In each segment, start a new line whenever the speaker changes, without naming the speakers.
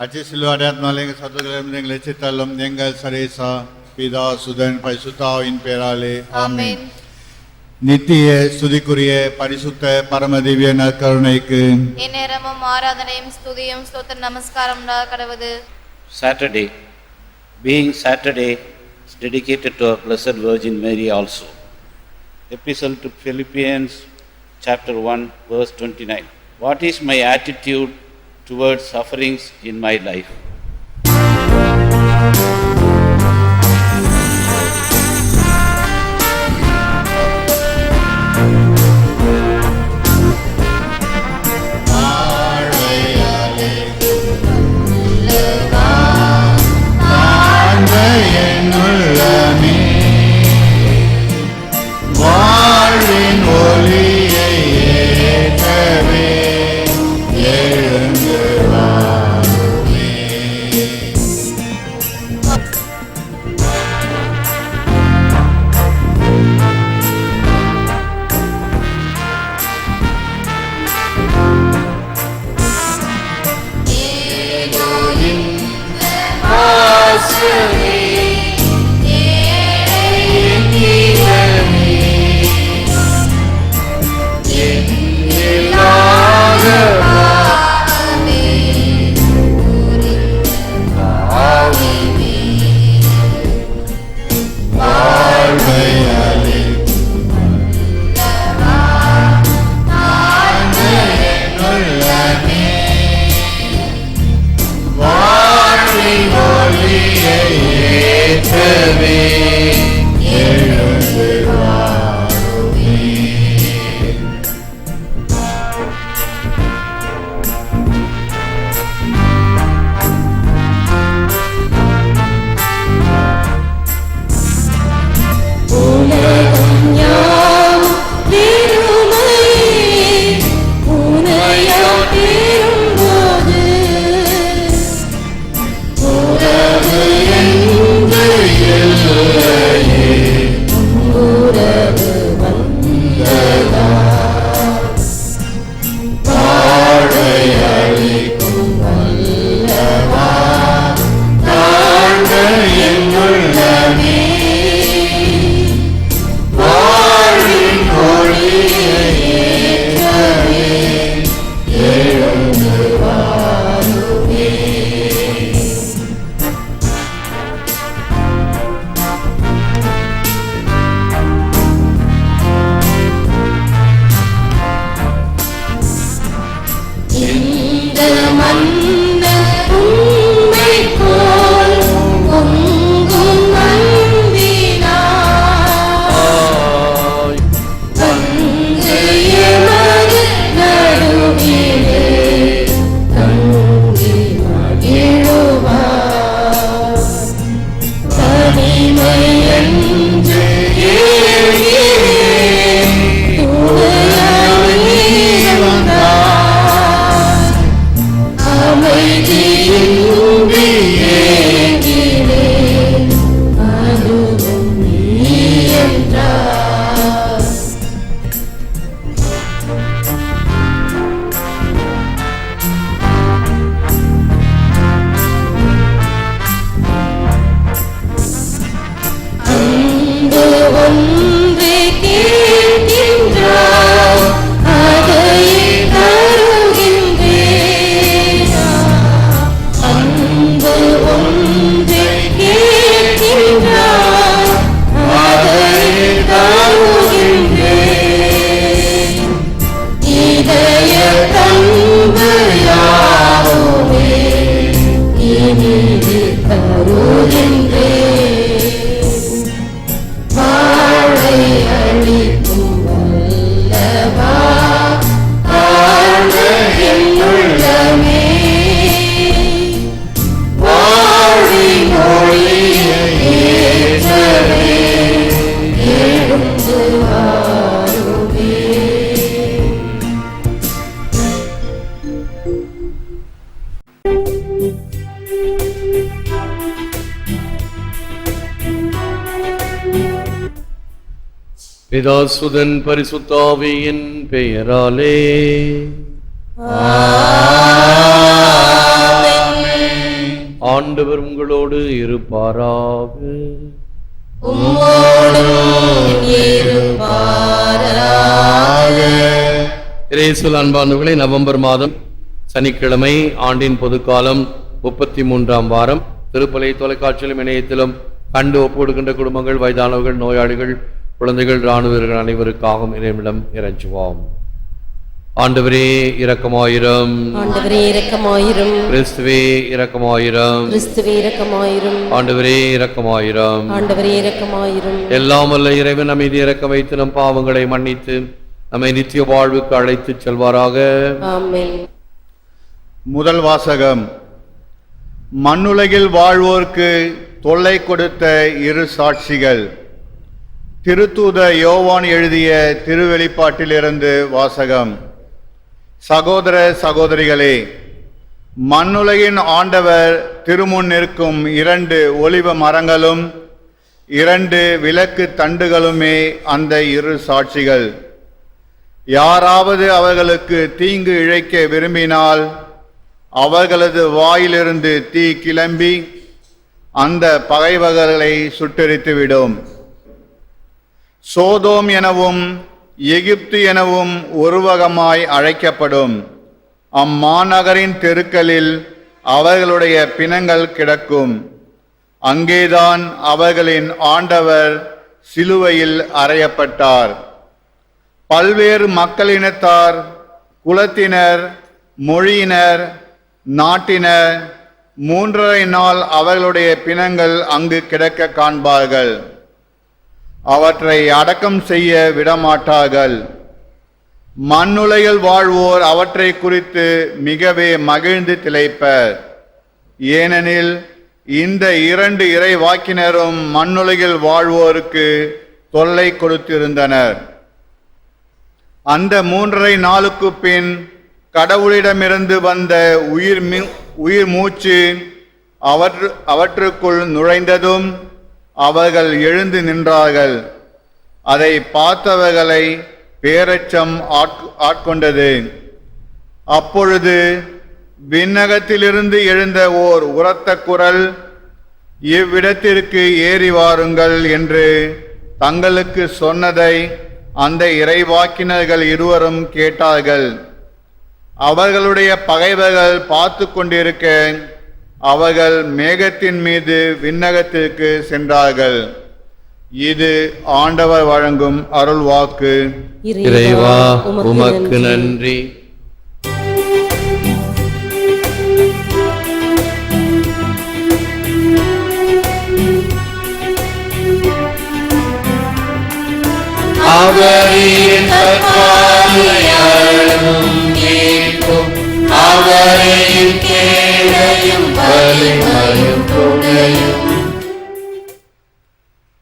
அச்சிசிலு அடையாத்னால எங்கள் சத்துக்களை எங்களை எச்சித்தள்ளும் எங்கள் சரேசா பிதா சுதன் பரிசுத்தாவின் பேராலே.
ஆமென்.
நித்திய ஸ்துதிக்குரிய பரிசுத்த பரமதிவ்ய நற்கருணைக்கு
எந்நேரமும் ஆராதனையும் ஸ்துதியும் ஸ்தோத்திர நமஸ்காரம் கடவுது.
Saturday, being Saturday, is dedicated to our Blessed Virgin Mary also. Epistle to Philippians, chapter 1, verse 29. What is my attitude towards sufferings in my life?
வாழ்வை
de ninguém.
பிதாசுதன் பரிசுத்தாவியின் பெயராலே. ஆண்டவர் உங்களோடு இருப்பாராக. இயேசுவில் அன்பானவர்களே நவம்பர் மாதம் சனிக்கிழமை ஆண்டின் பொதுக்காலம் முப்பத்தி மூன்றாம் வாரம். திருப்பலை தொலைக்காட்சியிலும் இணையத்திலும் கண்டு ஒப்புக்கொடுக்கின்ற குடும்பங்கள் வயதானவர்கள் நோயாளிகள் குழந்தைகள் இராணுவ வீரர்கள் அனைவருக்காகவும் இறைவிடம் இறைஞ்சுவோம். ஆண்டவரே இரக்கமாயிரம்.
ஆண்டவரே இரக்கமாயிரும்.
கிறிஸ்துவே இரக்கமாயிரம்.
கிறிஸ்துவே இரக்கமாயிரும்.
ஆண்டவரே இரக்கமாயிரம்.
ஆண்டவரே இரக்கமாயிரும்.
எல்லாம் வல்ல இறைவன் அமைதி இறக்க வைத்து நம் பாவங்களை மன்னித்து நம்மை நித்திய வாழ்வுக்கு அழைத்துச் செல்வாராக.
ஆமென்.
முதல் வாசகம். மண்ணுலகில் வாழ்வோர்க்கு தொல்லை கொடுத்த இரு சாட்சிகள். திருத்தூத யோவான் எழுதிய திருவெளிப்பாட்டிலிருந்து வாசகம். சகோதர சகோதரிகளே மண்ணுலகின் ஆண்டவர் திருமுன் நிற்கும் இரண்டு ஒளிவ மரங்களும் இரண்டு விளக்கு தண்டுகளுமே அந்த இரு சாட்சிகள். யாராவது அவர்களுக்கு தீங்கு இழைக்க விரும்பினால் அவர்களது வாயிலிருந்து தீ கிளம்பி அந்த பகைவர்களை சுட்டெரித்துவிடும். சோதோம் எனவும் எகிப்து எனவும் ஒருவகமாய் அழைக்கப்படும். அம்மாநகரின் தெருக்களில் அவர்களுடைய பிணங்கள் கிடக்கும். அங்கேதான் அவர்களின் ஆண்டவர் சிலுவையில் அறையப்பட்டார். பல்வேறு மக்களினத்தார் குலத்தினர் மொழியினர் நாட்டினர் மூன்றரை நாள் அவர்களுடைய பிணங்கள் அங்கு கிடக்க காண்பார்கள். அவற்றை அடக்கம் செய்ய விடமாட்டார்கள். மண்ணுலையில் வாழ்வோர் அவற்றை குறித்து மிகவே மகிழ்ந்து திளைப்பர். ஏனெனில் இந்த இரண்டு இறை வாக்கினரும் மண்ணுலகில் வாழ்வோருக்கு தொல்லை கொடுத்திருந்தனர். அந்த மூன்றரை நாளுக்கு பின் கடவுளிடமிருந்து வந்த உயிர் உயிர் மூச்சு அவற்று அவற்றுக்குள் நுழைந்ததும் அவர்கள் எழுந்து நின்றார்கள். அதை பார்த்தவர்களை பேரச்சம் ஆட்கொண்டது. அப்பொழுது விண்ணகத்திலிருந்து எழுந்த ஓர் உரத்த குரல் இவ்விடத்திற்கு ஏறி வாருங்கள் என்று தங்களுக்கு சொன்னதை அந்த இறைவாக்கினர்கள் இருவரும் கேட்டார்கள். அவர்களுடைய பகைவர்கள் பார்த்து கொண்டிருக்க அவர்கள் மேகத்தின் மீது விண்ணகத்திற்கு சென்றார்கள். இது ஆண்டவர் வழங்கும் அருள்வாக்கு
இறைவா உமக்கு நன்றி. அவரின் அவரின்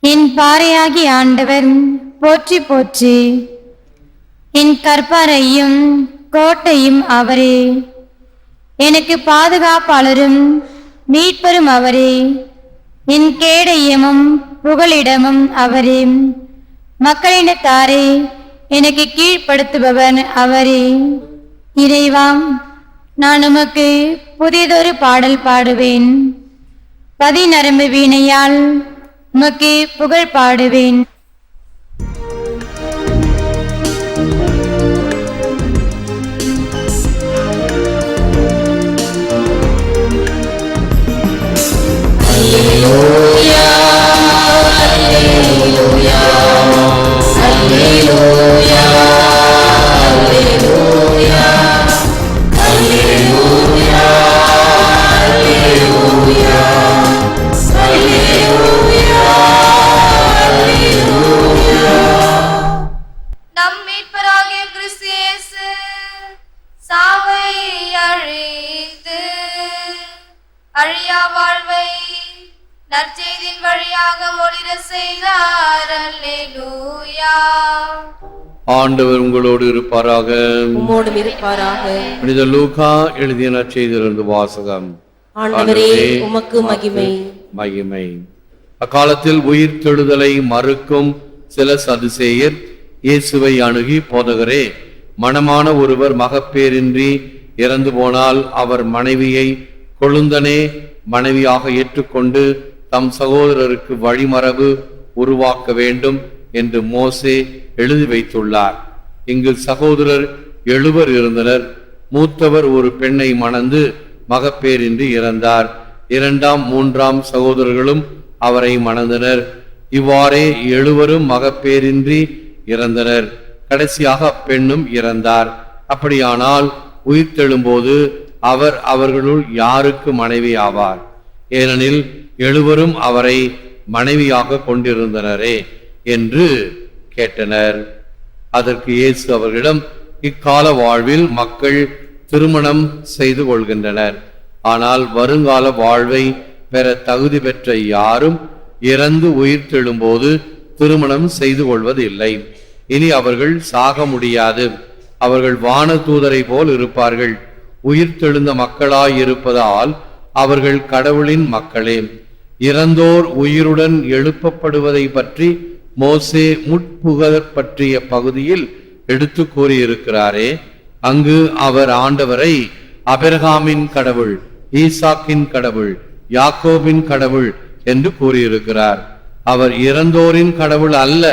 என் பாறையாகி ஆண்டவர் போற்றி போற்றி. என் கற்பாரையும் கோட்டையும் அவரே. எனக்கு பாதுகாப்பாளரும் மீட்பரும் அவரே. என் கேடயமும் புகலிடமும் அவரே. மக்களினத்தாரே எனக்கு கீழ்ப்படுத்துபவன் அவரே. இறைவாம் நான் உமக்கு புதியதொரு பாடல் பாடுவேன். பதிநரம்பு வீணையால் உமக்கு புகழ் பாடுவேன்.
நம்
ஆண்டவர் உங்களோடு இருப்பாராக.
உம்மோடும் இருப்பாராக.
புனித லூகா எழுதிய நற்செய்தியிலிருந்து வாசகம்.
ஆண்டவரே உமக்கு மகிமை.
மகிமை. அக்காலத்தில் உயிர் தெழுதலை மறுக்கும் சில சதுசேயர் இயேசுவை அணுகி போதகரே மணமான ஒருவர் மகப்பேரின்றி இறந்து போனால் அவர் மனைவியை கொழுந்தனே மனைவியாக ஏற்றுக்கொண்டு தம் சகோதரருக்கு வழிமரபு உருவாக்க வேண்டும். என்று மோசே எழுதி வைத்துள்ளார். இங்கு சகோதரர் எழுவர் இருந்தனர். மூத்தவர் ஒரு பெண்ணை மணந்து மகப்பேரின்றி இறந்தார். இரண்டாம் மூன்றாம் சகோதரர்களும் அவரை மணந்தனர். இவ்வாறே எழுவரும் மகப்பேரின்றி இறந்தனர். கடைசியாக பெண்ணும் இறந்தார். அப்படியானால் உயிர்த்தெழும்போது அவர் அவர்களுள் யாருக்கு மனைவி ஆவார்? ஏனெனில் எழுவரும் அவரை மனைவியாக கொண்டிருந்தனரே. என்று கேட்டனர். அதற்கு இயேசு அவர்களிடம் இக்கால வாழ்வில் மக்கள் திருமணம் செய்து கொள்கின்றனர். ஆனால் வருங்கால வாழ்வை பெற தகுதி பெற்ற யாரும் இறந்து உயிர்த்தெழும்போது திருமணம் செய்து கொள்வது இல்லை இனி அவர்கள் சாக முடியாது. அவர்கள் வான தூதரை போல் இருப்பார்கள். உயிர்த்தெழுந்த மக்களாய் இருப்பதால் அவர்கள் கடவுளின் மக்களே. இறந்தோர் உயிருடன் எழுப்பப்படுவதை பற்றி மோசே முட்புகர் பற்றிய பகுதியில் எடுத்து கூறியிருக்கிறாரே அங்கு அவர் ஆண்டவரை அபிரகாமின் கடவுள் ஈசாக்கின் கடவுள் யாக்கோபின் கடவுள் என்று கூறியிருக்கிறார். அவர் இறந்தோரின் கடவுள் அல்ல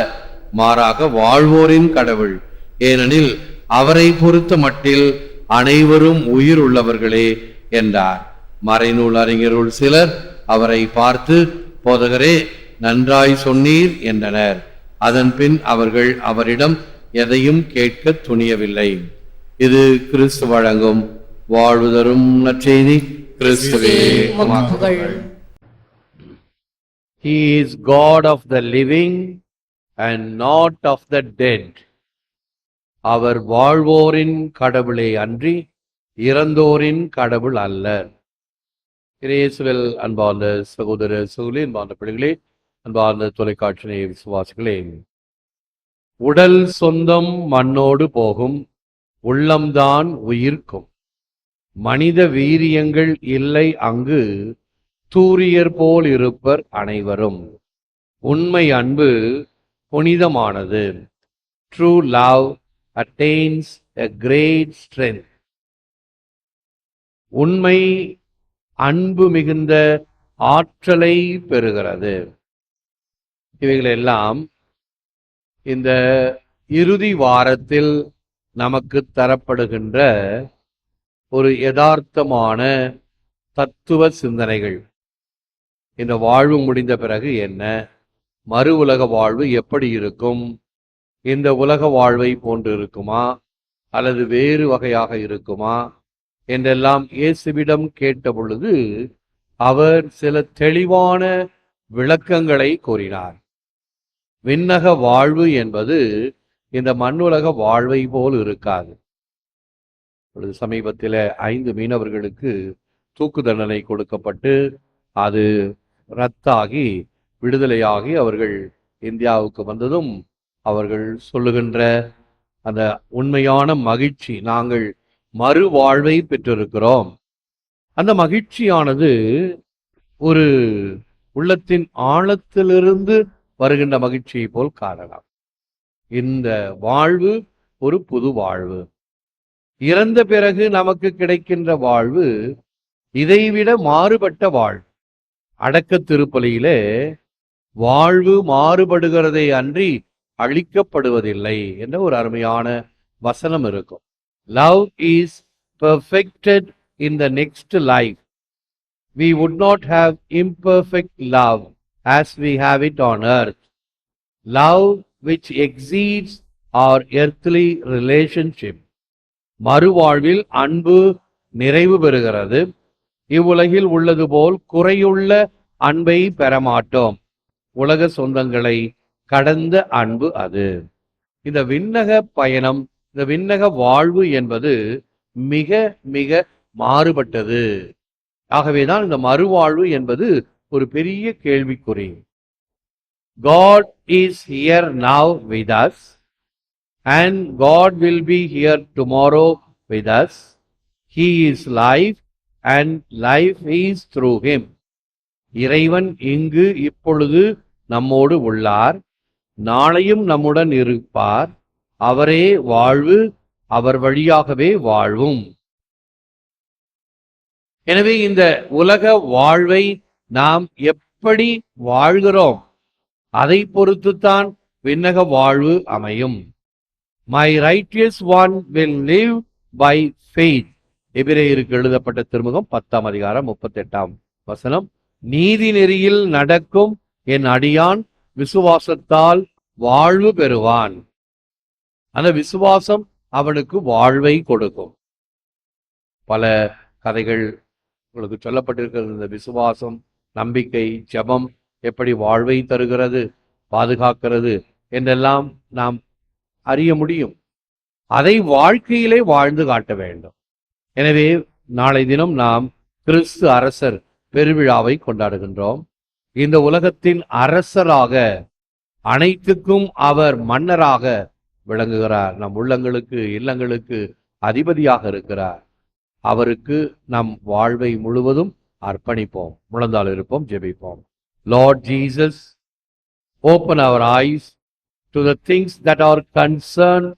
மாறாக வாழ்வோரின் கடவுள். ஏனெனில் அவரை பொறுத்த மட்டில் அனைவரும் உயிர் உள்ளவர்களே என்றார். மறைநூல் அறிஞருள் சிலர் அவரை பார்த்து போதகரே நன்றாய் சொன்னீர் என்றனர். அதன் பின் அவர்கள் அவரிடம் எதையும் கேட்க துணியவில்லை. இது கிறிஸ்து வழங்கும் வாழ்வு தரும் நற்செய்தி. கிறிஸ்துவே. He is God of the living and not of the dead. அவர் வாழ்வோரின் கடவுளே அன்றி இறந்தோரின் கடவுள் அல்ல இயேசுவில் அன்பார்ந்த சகோதர சகோதரி அன்பார்ந்த பிள்ளைகளே அன்பார்ந்த தொலைக்காட்சி நேய விசுவாசிகளே உடல் சொந்தம் மண்ணோடு போகும் உள்ளம்தான் உயிர்க்கும். மனித வீரியங்கள் இல்லை அங்கு தூரியர் போல் இருப்பர் அனைவரும். உண்மை அன்பு புனிதமானது. True love attains a great strength உண்மை அன்பு மிகுந்த ஆற்றலை பெறுகிறது. இவைகளெல்லாம் இந்த இறுதி வாரத்தில் நமக்கு தரப்படுகின்ற ஒரு யதார்த்தமான தத்துவ சிந்தனைகள். இந்த வாழ்வு முடிந்த பிறகு என்ன? மறு உலக வாழ்வு எப்படி இருக்கும்? இந்த உலக வாழ்வை போன்று இருக்குமா? அல்லது வேறு வகையாக இருக்குமா? என்றெல்லாம் இயேசுவிடம் கேட்ட பொழுது அவர் சில தெளிவான விளக்கங்களை கூறினார். விண்ணக வாழ்வு என்பது இந்த மண்ணுலக வாழ்வை போல் இருக்காது. இப்பொழுது சமீபத்தில் ஐந்து மீனவர்களுக்கு தூக்கு தண்டனை கொடுக்கப்பட்டு அது ரத்தாகி விடுதலையாகி அவர்கள் இந்தியாவுக்கு வந்ததும் அவர்கள் சொல்லுகின்ற அந்த உண்மையான மகிழ்ச்சி நாங்கள் மறுவாழ்வை பெற்றிருக்கிறோம். அந்த மகிழ்ச்சியானது ஒரு உள்ளத்தின் ஆழத்திலிருந்து வருகின்ற மகிழ்ச்சியை போல் காணலாம். இந்த வாழ்வு ஒரு புது வாழ்வு. இறந்த பிறகு நமக்கு கிடைக்கின்ற வாழ்வு இதைவிட மாறுபட்ட வாழ்வு. அடக்க திருப்பலியிலே வாழ்வு மாறுபடுகிறதை அன்றி அழிக்கப்படுவதில்லை என்ற ஒரு அருமையான வசனம் இருக்கும். Love is perfected in the next life we would not have imperfect love as we have it on earth. Love which exceeds our earthly relationship. மறுவாழ்வில் அன்பு நிறைவு பெறுகிறது. இவ்வுலகில் உள்ளது போல் குறையுள்ள அன்பை பெறமாட்டோம். உலக சொந்தங்களை கடந்த அன்பு அது. இந்த விண்ணக பயணம் இந்த விண்ணக வாழ்வு என்பது மிக மிக மாறுபட்டது. ஆகவேதான் இந்த மறுவாழ்வு என்பது ஒரு பெரிய கேள்விக்குறி. God is here now with us and God will be here tomorrow with us he is life and life is through him இறைவன் இங்கு இப்பொழுது நம்மோடு உள்ளார். நாளையும் நம்முடன் இருப்பார். அவரே வாழ்வு அவர் வழியாகவே வாழ்வும். எனவே இந்த உலக வாழ்வை நாம் எப்படி வாழ்கிறோம்? அதை பொறுத்துத்தான் விண்ணக வாழ்வு அமையும். My righteous one will live by faith எபிரேயருக்கு எழுதப்பட்ட திருமுகம் பத்தாம் அதிகாரம் முப்பத்தெட்டாம் வசனம். நீதி நெறியில் நடக்கும் என் அடியான் விசுவாசத்தால் வாழ்வு பெறுவான். அந்த விசுவாசம் அவனுக்கு வாழ்வை கொடுக்கும். பல கதைகள் உங்களுக்கு சொல்லப்பட்டிருக்கிறது. இந்த விசுவாசம் நம்பிக்கை ஜெபம் எப்படி வாழ்வை தருகிறது பாதுகாக்கிறது என்றெல்லாம் நாம் அறிய முடியும். அதை வாழ்க்கையிலே வாழ்ந்து காட்ட வேண்டும். எனவே நாளை தினம் நாம் கிறிஸ்து அரசர் பெருவிழாவை கொண்டாடுகின்றோம். இந்த உலகத்தின் அரசராக அனைத்துக்கும் அவர் மன்னராக விளங்குகிறார். நம் உள்ளங்களுக்கு இல்லங்களுக்கு அதிபதியாக இருக்கிறார். அவருக்கு நம் வாழ்வை முழுவதும் அர்ப்பணிப்போம் முழந்தால் இருப்போம் ஜெபிப்போம் Lord Jesus open our eyes to the things that are concern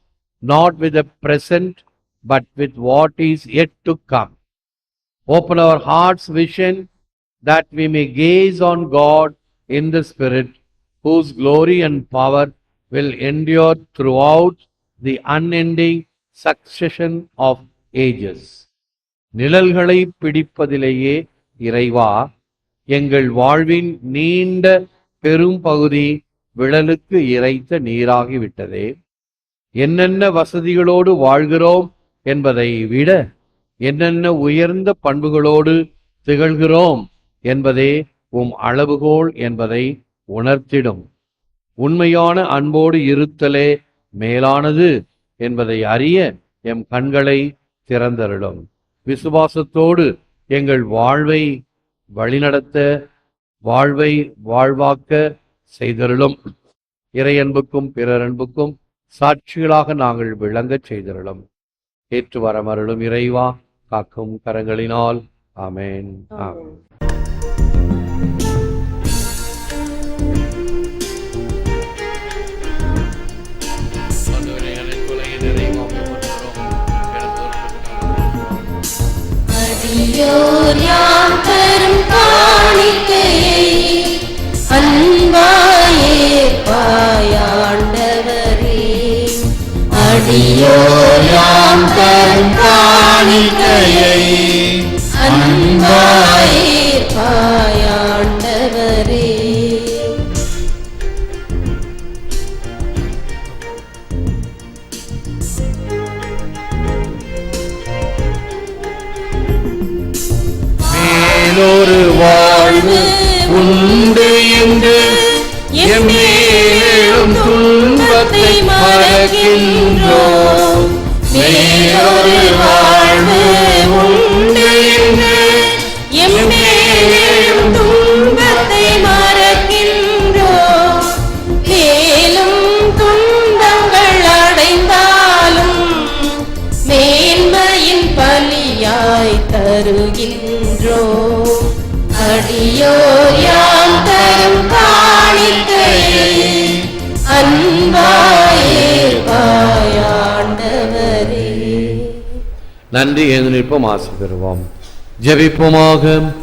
not with the present but with what is yet to come. Open our heart's vision that we may gaze on God in the Spirit, whose glory and power will endure throughout the unending succession of ages. நிழல்களை பிடிப்பதிலேயே இறைவா எங்கள் வாழ்வின் நீண்ட பெரும் பகுதி விழலுக்கு இறைத்த நீராகிவிட்டதே. என்னென்ன வசதிகளோடு வாழ்கிறோம் என்பதை விட என்னென்ன உயர்ந்த பண்புகளோடு திகழ்கிறோம் என்பதே உம் அளவுகோல் என்பதை உணர்த்திடும். உண்மையான அன்போடு இருத்தலே மேலானது என்பதை அறிய எம் கண்களை திறந்தருளும். விசுவாசத்தோடு எங்கள் வாழ்வை வழிநடத்த வாழ்வை வாழ்வாக்க செய்தருளும். இறையன்புக்கும் பிறரன்புக்கும் சாட்சிகளாக நாங்கள் விளங்கச் செய்தருளும். ஏற்று வரமருளும் இறைவா காக்கும் கரங்களினால். ஆமென். ஆமேன்.
அடியோர் யாம் தரும் காணிக்கையை அன்பாயே பாயாண்டவரே. அடியோர் யாம் தரும் காணிக்கையை அன்பாயே பாயா தருகின்றோ? அடியோர் யாம் தரும் காணிக்கையை அன்பாயே பாயாண்டவரே.
நன்றி எழுந்து நிற்போம் ஆசை பெறுவோம். ஜபிப்போமாக.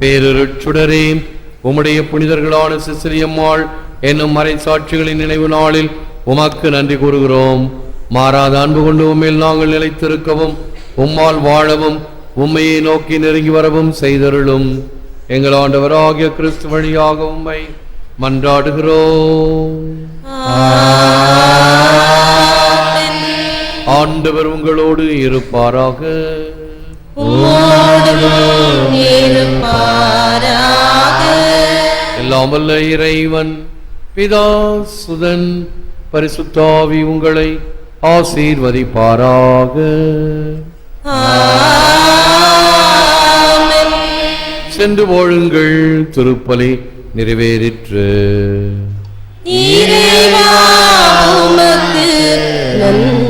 பேரருட்சுடரே உம்முடைய புனிதர்களான சிசிலியம்மாள் என்னும் மறை சாட்சிகளின் நினைவு நாளில் உமக்கு நன்றி கூறுகிறோம். மாறாத அன்பு கொண்டு உண்மையில் நாங்கள் நிலைத்திருக்கவும் உம்மால் வாழவும் உம்மையை நோக்கி நெருங்கி வரவும் செய்தருளும் எங்கள் ஆண்டவராகிய கிறிஸ்து வழியாக உம்மை மன்றாடுகிறோம் ஆண்டவர் உங்களோடு இருப்பாராக
உம்மோடும் இருப்பாராக.
எல்லாம் வல்ல இறைவன் பிதா சுதன் பரிசுத்தாவி உங்களை ஆசீர்வதிப்பாராக. சென்று வாழுங்கள் திருப்பலி நிறைவேறிற்று.
நன்றி.